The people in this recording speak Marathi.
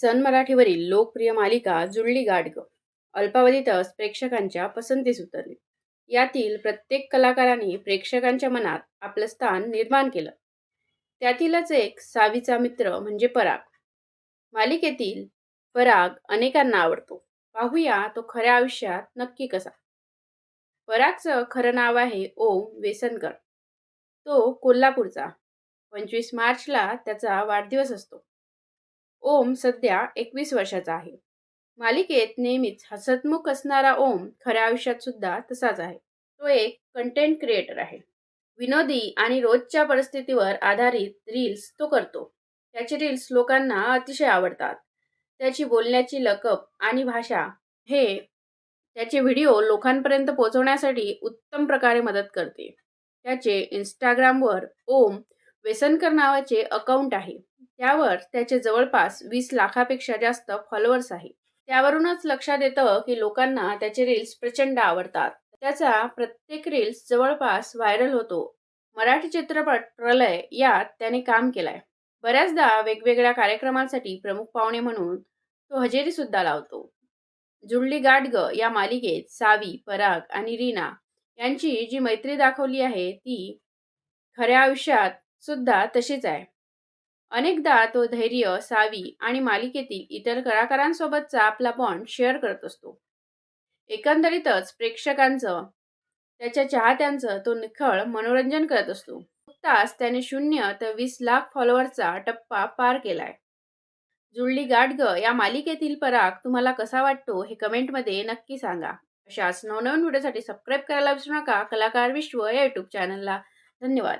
सन मराठीवरील लोकप्रिय मालिका जुळली गाठ अल्पावधीतच प्रेक्षकांच्या पसंतीस उतरली. यातील प्रत्येक कलाकारांनी प्रेक्षकांच्या मनात आपलं स्थान निर्माण केलं. त्यातीलच एक सावीचा मित्र म्हणजे पराग. मालिकेतील पराग अनेकांना आवडतो. पाहूया तो खऱ्या आयुष्यात नक्की कसा. परागचं खरं नाव आहे ओम वेसनकर. तो कोल्हापूरचा. पंचवीस मार्चला त्याचा वाढदिवस असतो. ओम सध्या एकवीस वर्षाचा आहे. मालिकेत नेहमीच हसतमुख असणारा ओम खऱ्या आयुष्यात सुद्धा तसाच आहे. तो एक कंटेंट क्रिएटर आहे. विनोदी आणि रोजच्या परिस्थितीवर आधारित रील्स तो करतो. त्याचे रील्स लोकांना अतिशय आवडतात. त्याची बोलण्याची लकप आणि भाषा हे त्याचे व्हिडिओ लोकांपर्यंत पोहोचवण्यासाठी उत्तम प्रकारे मदत करते. त्याचे इंस्टाग्रामवर ओम वेसनकर नावाचे अकाउंट आहे. त्यावर त्याचे जवळपास वीस लाखापेक्षा जास्त फॉलोअर्स आहे त्यावरूनच लक्षात येतं की लोकांना त्याचे रील्स प्रचंड आवडतात. त्याचा प्रत्येक रील्स जवळपास व्हायरल होतो. मराठी चित्रपट प्रलय यात त्याने काम केलंय. बऱ्याचदा वेगवेगळ्या कार्यक्रमांसाठी प्रमुख पाहुणे म्हणून तो हजेरी सुद्धा लावतो. जुळली गाडग या मालिकेत सावी पराग आणि रीना यांची जी मैत्री दाखवली आहे ती खऱ्या आयुष्यात सुद्धा तशीच आहे. अनेकदा तो धैर्य सावी आणि मालिकेतील इतर कलाकारांसोबतचा आपला बॉन्ड शेअर करत असतो. एकंदरीतच प्रेक्षकांचं त्याच्या चाहत्यांचं तो निखळ मनोरंजन करत असतो. नुकताच त्याने शून्य ते वीस लाख फॉलोअरचा टप्पा पार केलाय. जुळली गाडग या मालिकेतील पराग तुम्हाला कसा वाटतो हे कमेंटमध्ये नक्की सांगा. अशाच नवनवीन व्हिडिओसाठी सबस्क्राईब करायला विसरू नका. कलाकार विश्व या यूट्यूब चॅनलला धन्यवाद.